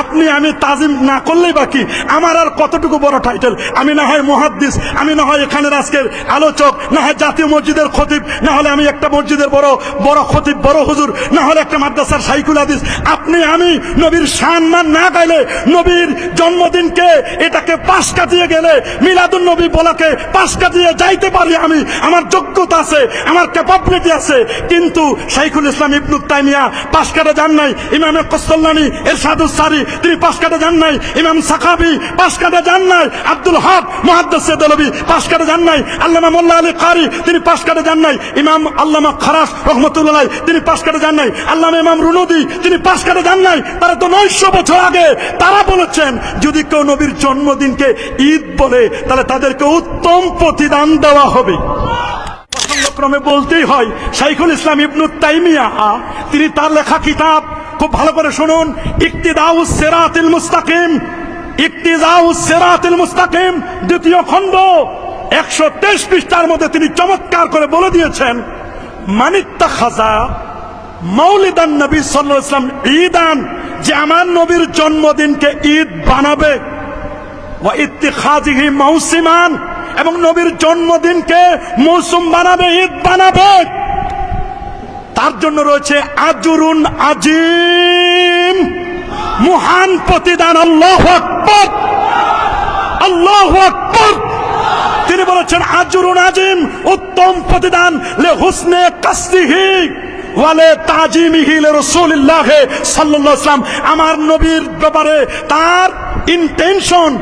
আপনি, আমি তাজিম না করলেই বাকি আমার আর কতটুকু বড় টাইটেল আমি না হয় মহাদ্দিস, আমি না হয় এখানের আজকের আলোচক, না হয় জাতীয় মসজিদের খতিব, না হলে আমি একটা মসজিদের বড় বড় খতিব, বড় হুজুর, না হলে একটা মাদ্রাসার সাইকুল হাদিস। আপনি, আমি নবীর সম্মান না গাইলে নবীর জন্মদিনকে এটাকে পাশ কাটিয়ে গেলে মিলাদুল নবী বলাকে পাশ কাটিয়ে যাইতে পারি আমি। আমার যোগ্যতা আছে, আমার ক্যাপাবিলিটি আছে। কিন্তু শাইখুল ইসলাম ইবনু তাইমিয়া পাশ কাটা যান নাই। ইমামে কস্তল্লানি এরশাদুস সারি তিনি পাশ কাটা যান নাই। ইমাম সাখাবি পাশ কাটা যান নাই। আব্দুল হক মুহাদ্দিস দলবি পাশ কাটা যান নাই। আল্লামা মোল্লা আলী কারি তিনি পাশ কাটা যান নাই। ইমাম আল্লামা খারাস রহমতুল্লাহ তিনি পাশ কাটা যান নাই। আল্লামা ইমাম রুনদি তিনি পাশ কাটা যান নাই। তারা তো নয়শো বছর আগে তারা বলেছেন, যদি কেউ নবীর জন্মদিনকে ঈদ বলে, তাহলে তাদেরকে উত্তম প্রতিদান দেওয়া হবে। প্রসঙ্গক্রমে বলতেই হয়, শাইখুল ইসলাম ইবনু তাইমিয়া, তিনি তার লেখা কিতাব খুব ভালো করে শুনুন। ইকতিদাউ সেরাতিল মুস্তাকিম। ইকতিদাউ সেরাতিল মুস্তাকিম, দ্বিতীয় খণ্ড। একশো তেইশ পৃষ্ঠার মধ্যে তিনি চমৎকার করে বলে দিয়েছেন মানিত্তা খাজা মৌলিদান নবী সাল্লাহ ইসলাম ঈদান, যে আমার নবীর জন্মদিনকে ঈদ বানাবে। মৌসিমান এবং নবীর জন্মদিনকে মৌসুম বানাবে, ঈদ বানাবে। তার জন্য রয়েছে আজরুন আজিম। মহান প্রতিদান, আল্লাহ আকবর। আল্লাহ আকবর। তিনি বলেছেন, আজরুন আজিম উত্তম প্রতিদান, লে হুসনে কাসদিহি ওয়ালে তাজিমিহি লে রাসূলুল্লাহ সাল্লাল্লাহু আলাইহি আমার নবীর ব্যাপারে তার ইন্টেনশন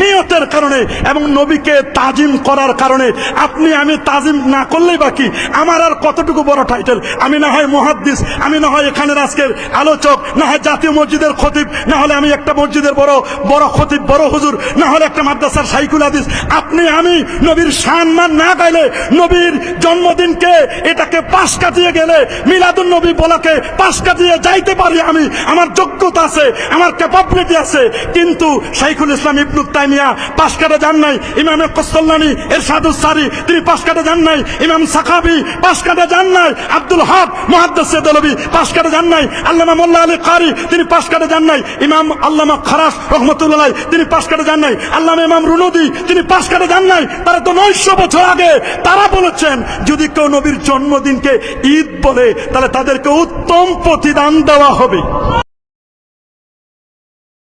নিয়তের কারণে এবং নবীকে তাজিম করার কারণে। আপনি, আমি তাজিম না করলেই বাকি আমার আর কতটুকু বড় টাইটেল আমি না হয় মহাদ্দিস, আমি না হয় এখানের আজকের আলোচক, না হয় জাতীয় মসজিদের খতিব, না হলে আমি একটা মসজিদের বড় বড় খতিব, বড় হুজুর, না হলে একটা মাদ্রাসার সাইকুল হাদিস। আপনি, আমি নবীর সম্মান না গাইলে নবীর জন্মদিনকে এটাকে পাশ কাটিয়ে গেলে মিলাদুল নবী বলাকে পাশ কাটিয়ে যাইতে পারি আমি। আমার যোগ্যতা আছে, আমার ক্যাপাবিলিটি আছে। কিন্তু শাইখুল ইসলাম ইবনু তাইমিয়া পাশ কাটা যান নাই। ইমামে কস্তল্লানি এরশাদুস সারি, তিনি পাশ কাটা যান নাই। ইমাম সাখাবি পাশ কাটা যান নাই। আব্দুল হক মুহাদ্দিস দলবি পাশ কাটা যান নাই। আল্লামা মোল্লা আলী কারি, তিনি পাশ কাটা যান নাই। ইমাম আল্লামা খারাস রহমতুল্লাহ তিনি পাশ কাটা যান নাই। আল্লামা ইমাম রুনদি, তিনি পাশ কাটা যান নাই। তারা তো নয়শো বছর আগে তারা বলেছেন, যদি কেউ নবীর জন্মদিনকে ঈদ বলে, তাহলে তাদেরকে উত্তম প্রতিদান দেওয়া হবে।